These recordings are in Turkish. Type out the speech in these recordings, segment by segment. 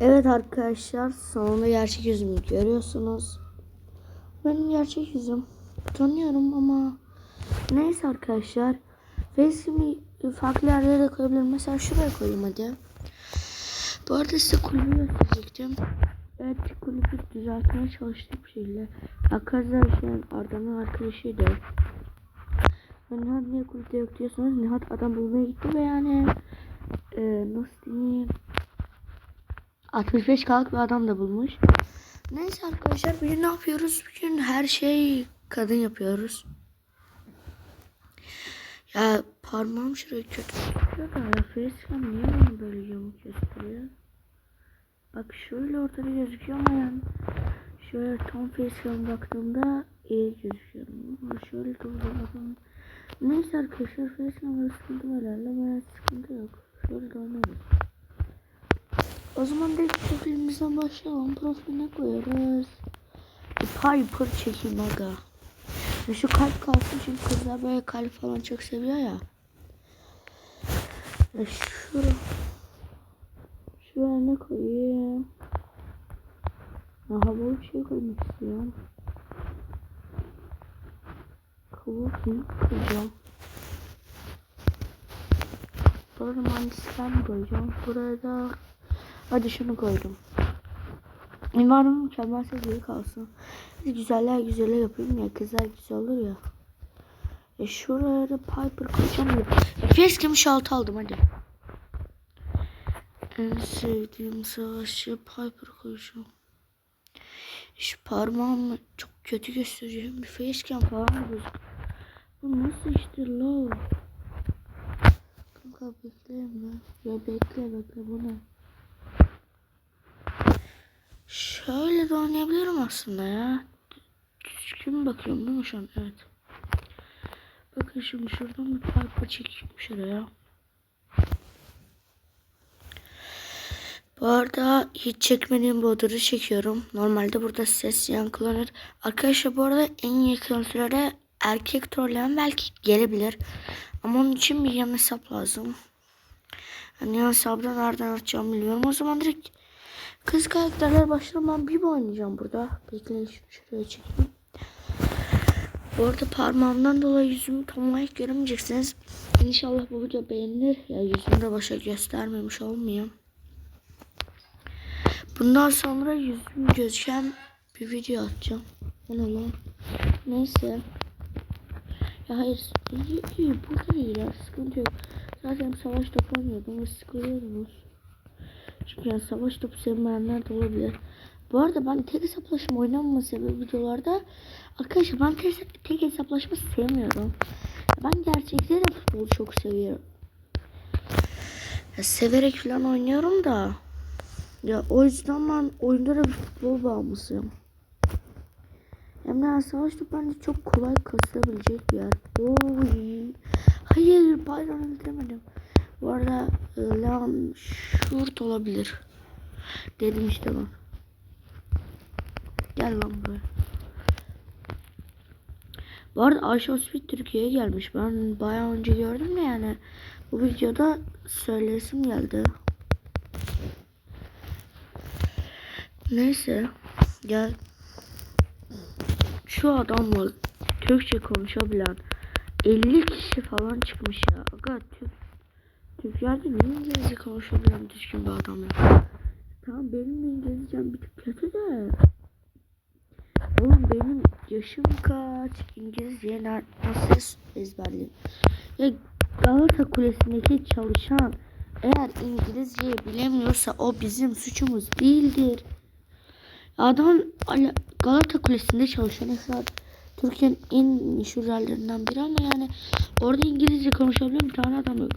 Evet arkadaşlar sonunda gerçek yüzümü görüyorsunuz. Benim gerçek yüzüm. Tanıyorum ama neyse arkadaşlar. Facebook'u farklı yerlere de koyabilirim. Mesela şuraya koyayım hadi. Bu arada size kulübü gösterecektim. Evet kulübü düzeltmeye çalıştım şeyle. Arkadaşlar Arda'nın arkadaşıydı. Nihat niye kulüpte yok diyorsanız Nihat adam bulmaya gitti ve yani e, nasıl diyeyim 65 kalık bir adam da bulmuş. Neyse arkadaşlar bugün ne yapıyoruz? Bugün her şey kadın yapıyoruz. Ya parmağım şuraya kötü tutuyor da facecam niye bana böyle yamuk gösteriyor? Bak şöyle ortada gözüküyor ama yani şöyle tam facecam baktığımda iyi gözüküyor. Ama şöyle baktığımda Neyse arkadaşlar facecamda sıkıntı var herhalde ama sıkıntı yok. Şöyle oynarız. O zaman direkt profilimizden başlayalım. Profiline koyarız. Piper çekeyim aga. Ve şu kalp kalsın çünkü kızlar böyle kalp falan çok seviyor ya. Ve şura. Şuraya ne koyayım? Ya havalı bir şey koymak istiyorum. Kıvık mı koyacağım? Burada mandisken koyacağım. Buraya da Hadi şunu koydum. Umarım mükemmel seviyeli kalsın. Biz güzeller yapayım ya. Kızlar güzel olur ya. E şuraya da Piper koyacağım. Ya facecam şaltı aldım hadi. En sevdiğim savaşçı Piper koyacağım. Şu parmağımı çok kötü göstereceğim. Bir facecam falan mı Bu nasıl işte lo? Kanka bekleyeyim ben. Ya bekle bekle bu ne? Şöyle de oynayabilirim aslında ya. Düzgün bakıyorum değil mi şu an? Evet. Bakın şimdi şuradan bir parpa çekeyim şuraya. Bu arada hiç çekmediğim boduru çekiyorum. Normalde burada ses yankılanır. Arkadaşlar bu arada en yakın sürede erkek trolleyen belki gelebilir. Ama onun için bir yan hesap lazım. Yani yan hesabı nereden açacağımı biliyorum. O zaman direkt Kız karakterler başlarım ben bir oynayacağım burada. Bekleyin şunu şuraya çekeyim. Bu arada parmağımdan dolayı yüzümü tam olarak göremeyeceksiniz. İnşallah bu video beğenilir. Ya yüzümü de başa göstermemiş olmayayım. Bundan sonra yüzüm gözüken bir video atacağım. Lan? Neyse. Ya hayır. İyi iyi. Burada iyiler. Sıkıntı yok. Zaten savaş topu oynuyordum ve sıkılıyordunuz. Yani savaş topu sevmeyenler de olabilir. Bu arada ben tek hesaplaşma oynamama sebebi videolarda arkadaşlar ben tek, tek hesaplaşma sevmiyorum. Ben gerçekten de futbolu çok seviyorum. Ya severek falan oynuyorum da ya o yüzden ben oyunda da bir futbol bağımlısıyım. Hem de savaş topu bence çok kolay kasılabilecek bir yer. Oy. Hayır bayram demedim. Bu arada e, lan şurt olabilir. Dedim işte bak. Gel lan buraya. Bu arada Ayşe Speed Türkiye'ye gelmiş. Ben bayağı önce gördüm de yani. Bu videoda söylesim geldi. Neyse. Gel. Şu adamla Türkçe konuşabilen 50 kişi falan çıkmış ya. Aga Türk Türklerde niye İngilizce konuşabilen düzgün bir adam ya? Tamam benim İngilizcem bir tık kötü de. Oğlum benim yaşım kaç? İngilizce nasıl ezberleyeyim? Ya Galata Kulesi'ndeki çalışan eğer İngilizceyi bilemiyorsa o bizim suçumuz değildir. Adam Galata Kulesi'nde çalışan mesela Türkiye'nin en meşhur yerlerinden biri ama yani orada İngilizce konuşabilen bir tane adam yok.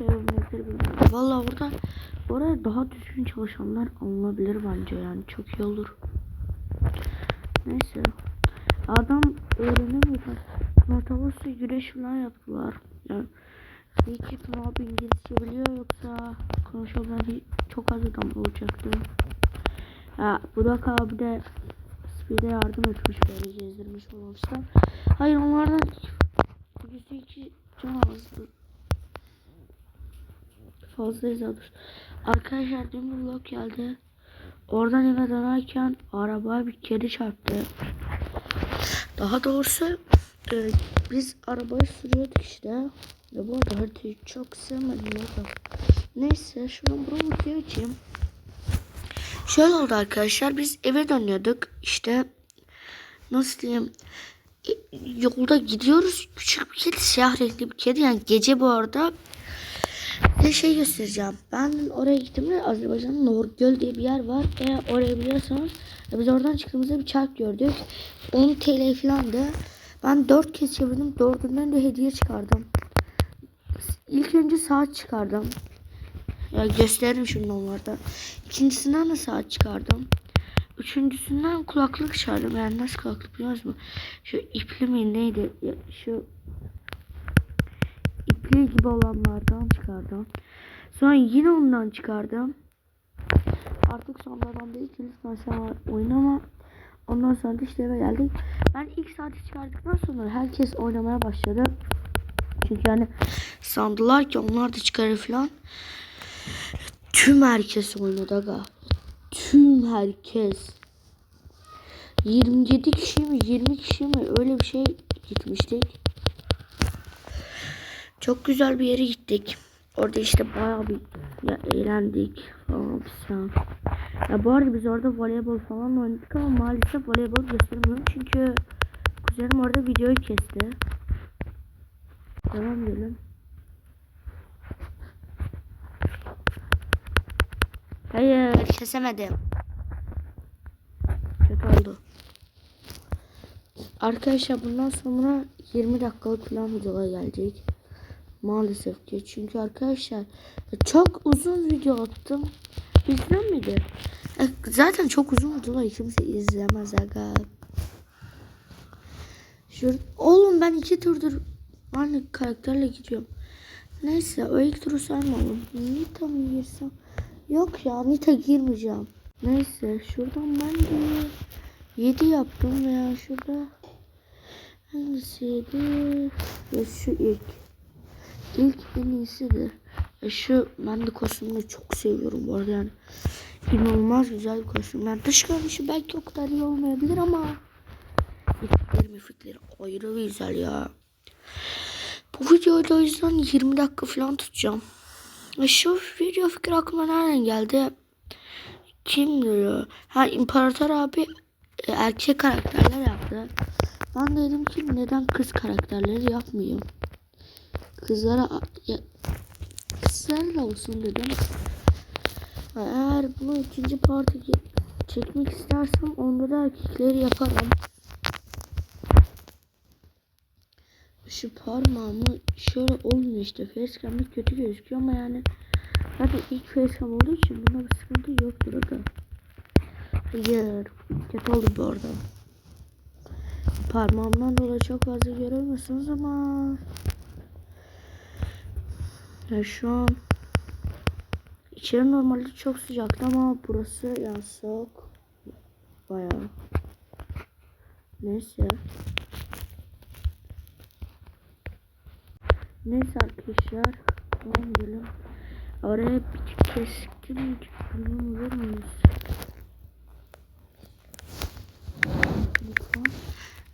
Bilmiyorum. Valla orada oraya daha düzgün çalışanlar alınabilir bence yani çok iyi olur. Neyse. Adam öğrenemiyor. Matavası güreş falan yaptılar. Yani belki abi İngilizce biliyor yoksa konuşabilen çok az adam olacaktı. Ya Budak abi de Speed'e yardım etmiş böyle gezdirmiş olmuşlar. Hayır onlardan birisi iki can azdı. Fazlayız daha doğrusu. Arkadaşlar dün vlog geldi. Oradan eve dönerken arabaya bir kedi çarptı. Daha doğrusu e, biz arabayı sürüyorduk işte. Ya bu arada haritayı çok sevmedim orada. Neyse şuradan video açayım. Şöyle oldu arkadaşlar biz eve dönüyorduk işte nasıl diyeyim e, yolda gidiyoruz küçük bir kedi siyah renkli bir kedi yani gece bu arada Size şey göstereceğim. Ben oraya gittiğimde Azerbaycan'ın Norgöl diye bir yer var. Eğer oraya biliyorsanız e, biz oradan çıktığımızda bir çark gördük. 10 TL falan da. Ben 4 kez çevirdim. Dördünden de hediye çıkardım. İlk önce saat çıkardım. Ya gösteririm şimdi onlarda. İkincisinden de saat çıkardım. Üçüncüsünden kulaklık çıkardım. Yani nasıl kulaklık biliyor musun? Şu ipli mi neydi? Şu ipli gibi olanlardan çıkardım. Sonra yine ondan çıkardım. Artık sonradan değil ki lütfen sen oynama. Ondan sonra da işte eve geldik. Ben ilk saati çıkardıktan sonra herkes oynamaya başladı. Çünkü yani sandılar ki onlar da çıkarır falan. Tüm herkes oynadı aga. Tüm herkes. 27 kişi mi 20 kişi mi öyle bir şey gitmiştik. Çok güzel bir yere gittik. Orada işte bayağı bir ya, eğlendik falan filan. Ya bu arada biz orada voleybol falan oynadık ama maalesef voleybol göstermiyorum çünkü kuzenim orada videoyu kesti. Devam edelim. Hayır kesemedim. Kötü oldu. Arkadaşlar bundan sonra 20 dakikalık falan videolar gelecek. Maalesef ki. Çünkü arkadaşlar çok uzun video attım. İzliyor muydu? E, Zaten çok uzun videolar kimse izlemez aga. Şur Oğlum ben iki turdur aynı karakterle gidiyorum. Neyse o ilk turu saymalım. Nita mı girsem? Yok ya Nita girmeyeceğim. Neyse şuradan ben de 7 yaptım veya şurada hangisiydi? Ya şu ilk. İlk en iyisidir. E şu ben de kostümünü çok seviyorum bu arada yani. İnanılmaz güzel bir kostüm. Ben dış görünüşü belki o kadar iyi olmayabilir ama efektleri mefekleri ayrı güzel ya. Bu videoyu da o yüzden 20 dakika falan tutacağım. E şu video fikri aklıma nereden geldi? Kimdir o? Ha İmparator abi e, erkek karakterler yaptı. Ben de dedim ki neden kız karakterleri yapmayayım? Kızlara ya, kızlarla olsun dedim. Eğer bunu ikinci parti çekmek istersem onda da erkekleri yaparım. Şu parmağımı şöyle olmuyor işte. Facecam'da kötü gözüküyor ama yani zaten ilk facecam olduğu için bunda bir sıkıntı yoktur da. Hayır. Kötü oldu bu arada. Parmağımdan dolayı çok fazla göremiyorsunuz ama ya şu an içeri normalde çok sıcaktı ama burası yani soğuk. Bayağı. Neyse. Neyse arkadaşlar. Tamam gidelim. Oraya bir keskin olur muyuz? Lütfen.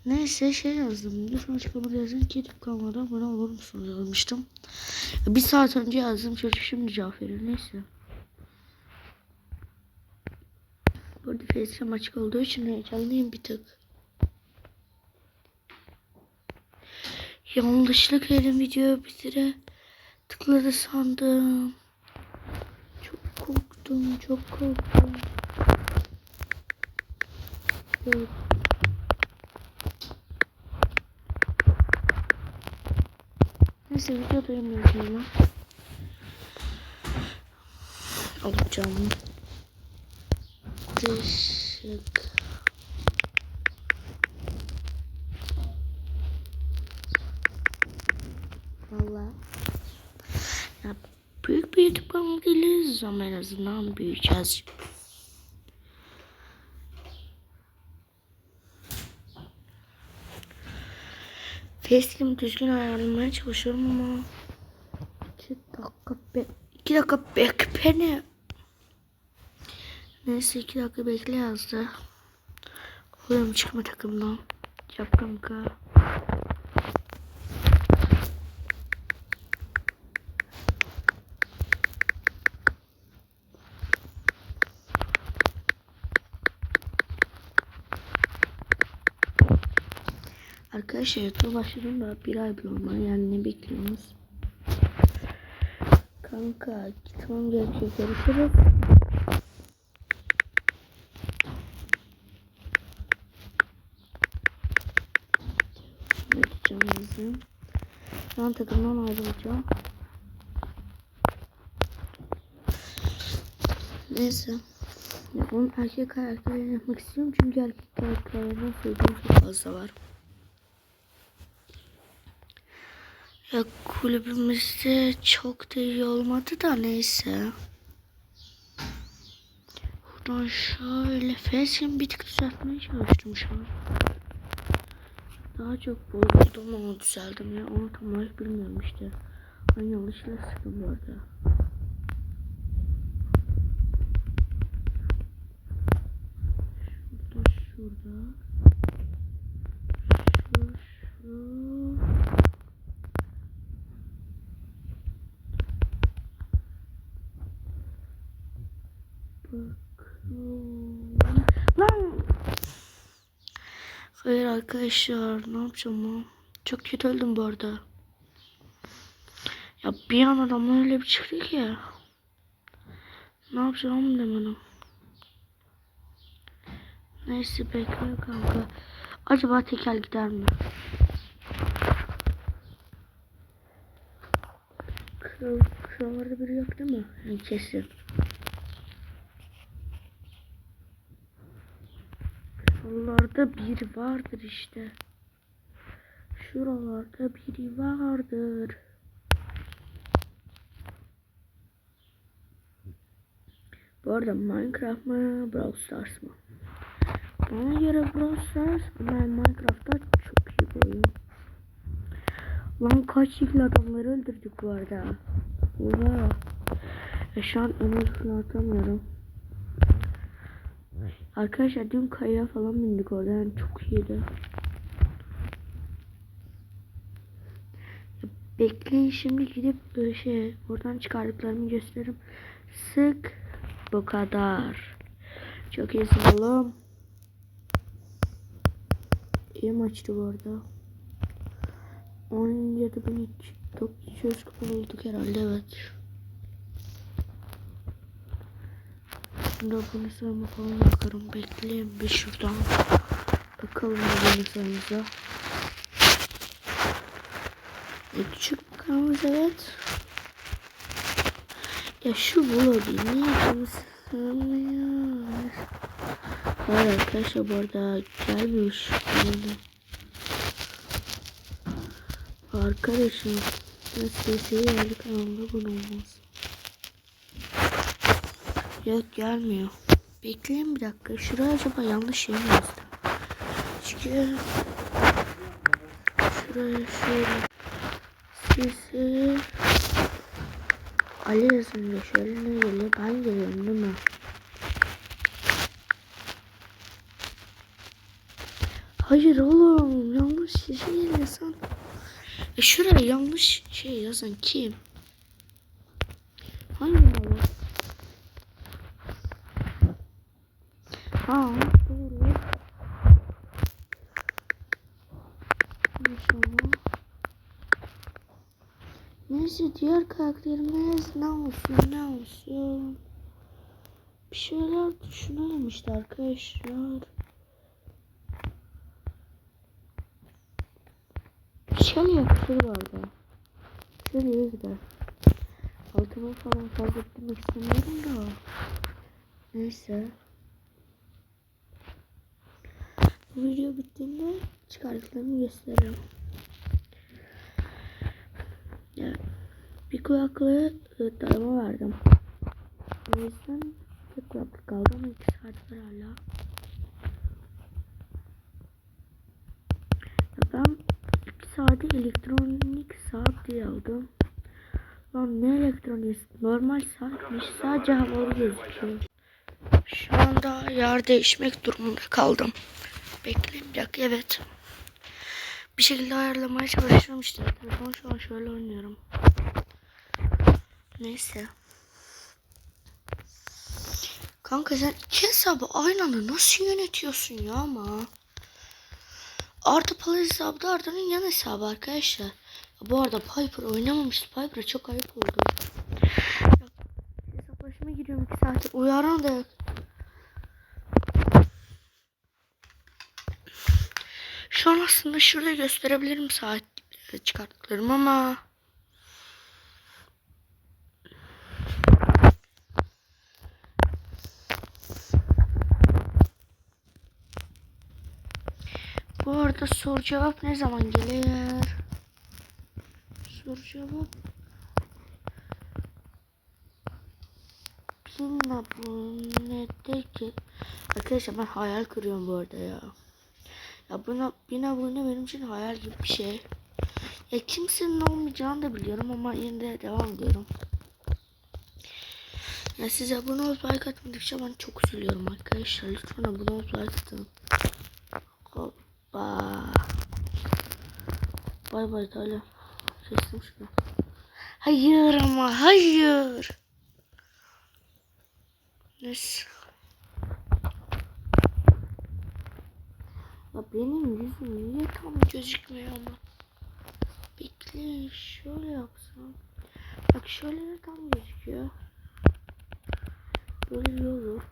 Neyse şey yazdım. Lütfen açıklamada yazın ki YouTube kanalıma abone olur musunuz yazmıştım. Bir saat önce yazdım çocuk şimdi cevap veriyor. Neyse. Burada facecam açık olduğu için heyecanlıyım bir tık. Yanlışlıkla elim video bitire tıkladı sandım. Çok korktum, çok korktum. Evet. Neyse videodayım ben ama. Alacağım. Teşekkür. Valla. Ya büyük bir YouTube kanalı değiliz ama en azından büyüyeceğiz. Facecam düzgün ayarlamaya çalışıyorum ama 2 dakika be İki dakika bekle. Neyse iki dakika bekle yazdı. Oluyor mu çıkma takımdan? Yap kanka. Arkadaşlar YouTube'a başladım da bir ay bile olmadı. Yani ne bekliyorsunuz? Kanka gitmem gerekiyor. Görüşürüz. Şu an takımdan ayrılacağım. Neyse. Onun erkek karakterini yapmak istiyorum çünkü erkek karakterlerinden sevdiğim çok fazla var. Ya kulübümüzde çok da iyi olmadı da neyse. Buradan şöyle facecam bir tık düzeltmeye çalıştım şu an. Daha çok bozuldum ama düzeldim ya. Onu tam olarak bilmiyorum işte. Ben yanlışlıkla sıktım bu arada. Şurada şurada. Şu şu. Bakalım. Lan! Hayır arkadaşlar ne yapacağım lan? Çok kötü öldüm bu arada. Ya bir an adamlar öyle bir çıktı ki. Ne yapacağım bilemedim. Neyse bekle kanka. Acaba tekel gider mi? Kral, krallarda biri yok değil mi? Yani kesin. Şuralarda biri vardır işte. Şuralarda biri vardır. Bu arada Minecraft mı Brawl Stars mı? Bana göre Brawl Stars ama Minecraft'ta çok iyi bir. Lan kaç şekil adamları öldürdük bu arada. Oha. E şu an emoji atamıyorum. Arkadaşlar dün kayaya falan bindik orada yani çok iyiydi. Bekleyin şimdi gidip böyle şey oradan çıkardıklarımı gösteririm. Sık bu kadar. Çok iyisin oğlum. İyi maçtı bu arada. 17 bin 900 kupon olduk herhalde evet. Şimdi abone sayımı falan bakarım. Bekleyin bir şuradan. Bakalım abone sayımıza. E, küçük bakalımız evet. Ya şu Vlog'u niye tanısınlar? Hayır arkadaşlar bu arada gelmiyor. Yani. Arkadaşım nasıl yani kanalda bunu olmaz. Yok gelmiyor. Bekleyin bir dakika. Şuraya acaba yanlış şey mi yazdım? Çünkü şuraya şöyle sizi Ali yazınca şöyle ne geliyor? Ben geliyorum değil mi? Hayır oğlum yanlış şey yazan. E şuraya yanlış şey yazan kim? Hangi oğlum? Ha doğru. İnşallah. Neyse diğer karakterimiz ne olsun ne olsun. Bir şeyler düşünelim işte arkadaşlar. Şöyle yakışır arada. Şöyle iyi gider. Altıma falan fazla ettirmek istemiyorum da. Neyse. Bu video bittiğinde çıkardıklarımı gösteririm. Ya, bir kulaklığı ıı, darama verdim. O yüzden tek kulaklık kaldı ama iki saat var hala. Ben iki saati elektronik saat diye aldım. Lan ne elektronik? Normal saatmiş. Sadece havalı gözüküyor. Şu anda yer değişmek durumunda kaldım. Dakika. Evet. Bir şekilde ayarlamaya çalışıyorum işte. Telefon şu an şöyle oynuyorum. Neyse. Kanka sen iki hesabı aynı anda nasıl yönetiyorsun ya ama? Arda Pala hesabı da Arda'nın yan hesabı arkadaşlar. Bu arada Piper oynamamış. Piper'a çok ayıp oldu. Hesaplaşma giriyorum iki saattir. Uyaran da yok. Şu an aslında şurada gösterebilirim saat çıkarttıklarım ama Bu arada soru cevap ne zaman gelir? Soru cevap Bin abone ki Arkadaşlar ben hayal kuruyorum bu arada ya. Ya buna bin abone benim için hayal gibi bir şey. Ya kimsenin olmayacağını da biliyorum ama yine de devam ediyorum. Ya siz abone olup like atmadıkça ben çok üzülüyorum arkadaşlar. Lütfen abone olup like atın. Hoppa. Bay bay Talha. Kestim şunu. Hayır ama hayır. Neyse. Ya benim yüzüm niye tam gözükmüyor ama. Bekle şöyle yapsam. Bak şöyle de tam gözüküyor. Böyle iyi olur.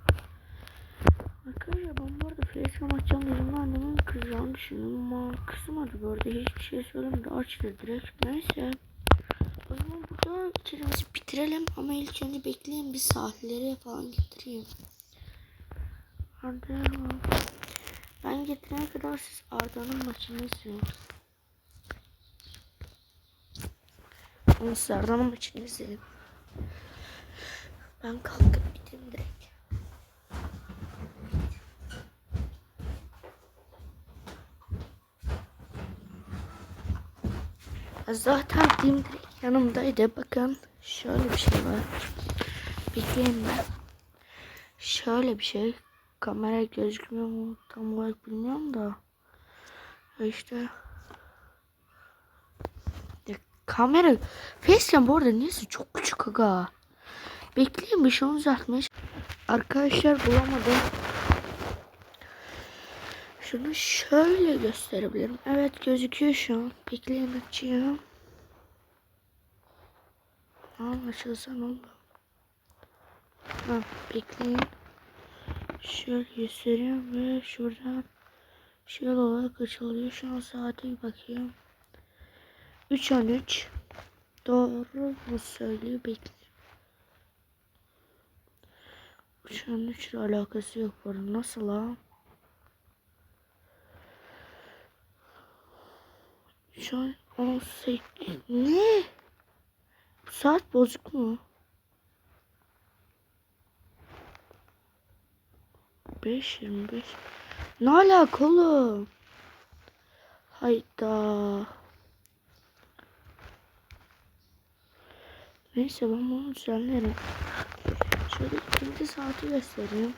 Arkadaşlar ben bu arada facecam açacağım dedim annemin kızacağını düşündüm ama kızmadı bu arada hiçbir şey söylemedi açtı direkt neyse. O zaman burada içerimizi bitirelim ama ilk önce bekleyin bir sahillere falan getireyim. Arda ben getirene kadar siz Arda'nın maçını izleyin. Ama siz Arda'nın maçını izleyin. Ben kalkıp gideyim direkt. Zaten Dim direkt yanımdaydı. Bakın şöyle bir şey var. Bekleyin ben. Şöyle bir şey. Kamera gözükmüyor mu tam olarak bilmiyorum da. İşte. Ya, kamera. Facecam bu arada neyse çok küçük aga. Bekleyin bir şey düzeltmeye. Arkadaşlar bulamadım. Şunu şöyle gösterebilirim. Evet gözüküyor şu an. Bekleyin açılsa ne oldu? Ha bekleyin. Şöyle gösteriyorum ve şuradan şöyle olarak açılıyor. Şu an saate bir bakıyorum. 3.13 Doğru mu söylüyor? Bekleyin. 3.13 ile alakası yok bu arada. Nasıl lan? Şu an 18. Ne? Bu saat bozuk mu? 5.25. Ne alaka oğlum? Hayda. Neyse ben bunu düzenlerim. Şöyle ikinci saati göstereyim.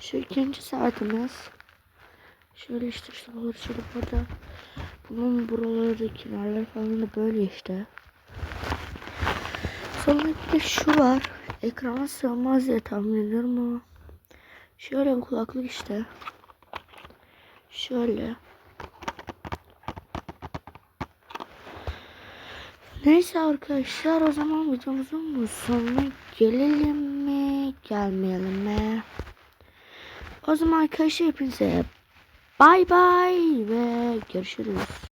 Şu ikinci saatimiz. Şöyle işte işte olur şöyle burada. Bunun buraları kenarları falan da böyle işte. Sonra bir de şu var. Ekrana sığmaz diye tahmin ediyorum ama. Şöyle bir kulaklık işte. Şöyle. Neyse arkadaşlar o zaman videomuzun sonuna gelelim mi gelmeyelim mi? O zaman arkadaşlar hepinize bay bay ve görüşürüz.